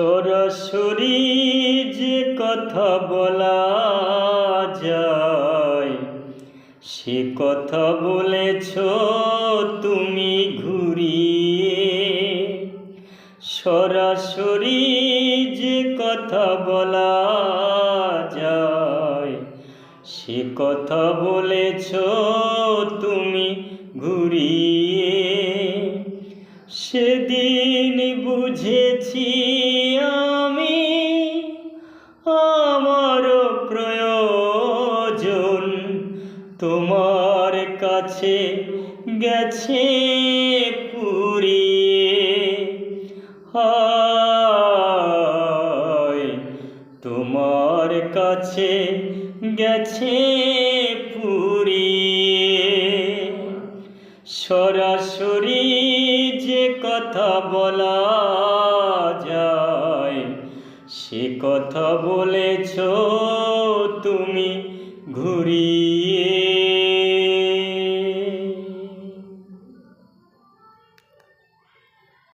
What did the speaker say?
সরাসরি যে কথা বলা যায়, সে কথা বলেছ তুমি ঘুরিয়ে। সরাসরি যে কথা বলা যায়, সে কথা বলেছ তুমি ঘুরিয়ে। সেদিন বুঝেছি তোমার কাছে গেছে পুরিয়ে হায়, তোমার কাছে গেছে পুরিয়ে সরাসরি যে কথা বলা যায়, সে কথা বলেছ তুমি ঘুরিয়ে।